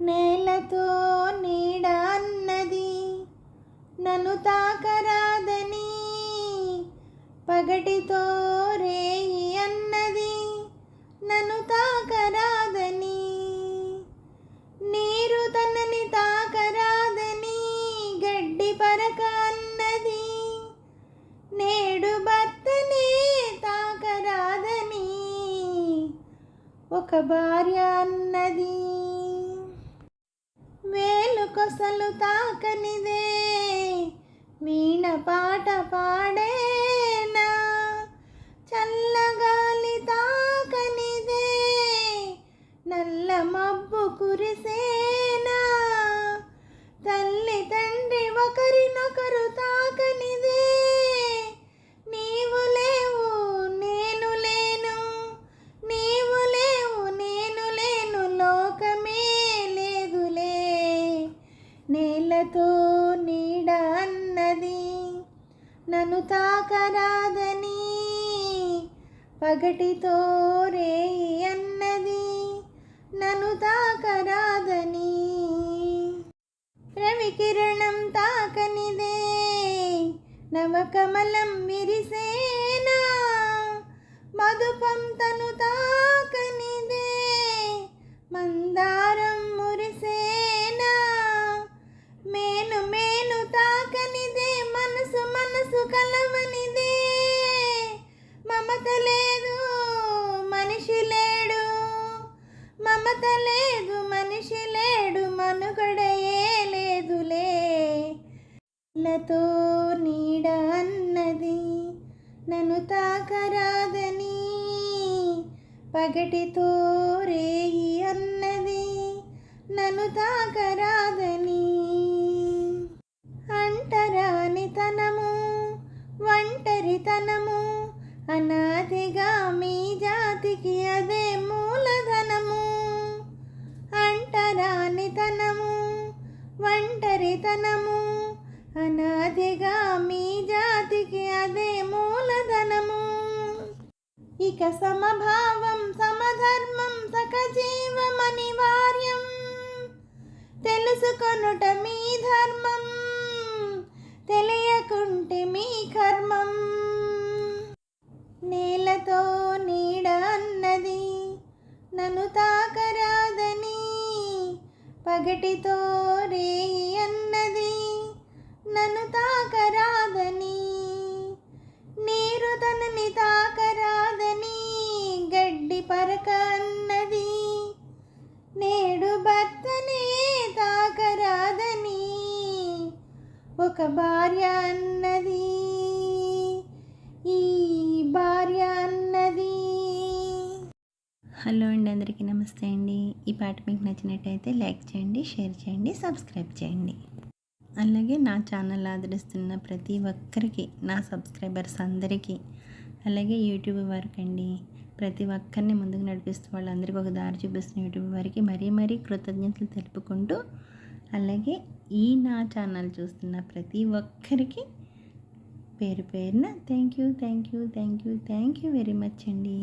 నేలతో నీడ అన్నది నన్ను తాకరాదని పగటితో రేయి అన్నది నన్ను తాకరాదని నీరు తనని తాకరాదని గడ్డి పరక అన్నది నేడు భర్తనే తాకరాదని ఒక భార్య అన్నది వేలు కొసలు తాకనిదే. వీణ పాట పా నేలతో నీడ అన్నది నన్ను తాకరాదని పగటితో రేయి అన్నది. నన్ను తాకరాదని రవికిరణం తాకనిదే. నవకమలం మిరిసే నీడతో నీడ అన్నది నన్ను తాకరాదని పగటితో రేయి అన్నది నన్ను తాకరాదని అంటరానితనము ఒంటరితనము అనాదిగా మీ జాతికి అదే మూలధనము. అంటరానితనము ఒంటరితనము అదేగా మీ జాతికి అదే మూలధనము. ఇక సమభావం సమధర్మం సకజీవం అనివార్యం తెలుసుకొనుట మీ ధర్మం తెలియకుంటే మీ కర్మం. నేలతో నీడ అన్నది నన్ను తాకరాదని పగటితో రేయి ఒక భార్య అన్నది ఈ భార్య అన్నది. హలో అండి అందరికీ నమస్తే అండి. ఈ పాట మీకు నచ్చినట్టయితే లైక్ చేయండి షేర్ చేయండి సబ్స్క్రైబ్ చేయండి. అలాగే నా ఛానల్ ఆదరిస్తున్న ప్రతి ఒక్కరికి నా సబ్స్క్రైబర్స్ అందరికీ అలాగే యూట్యూబ్ వరకు అండి ప్రతి ఒక్కరిని ముందుకు నడిపిస్తూ వాళ్ళందరికీ ఒక దారి చూపిస్తున్న యూట్యూబ్ వారికి మరీ మరీ కృతజ్ఞతలు తెలుపుకుంటూ అలాగే ఈ నా ఛానల్ చూస్తున్న ప్రతి ఒక్కరికి పేరు పేరున thank you thank you thank you thank you very much అండి.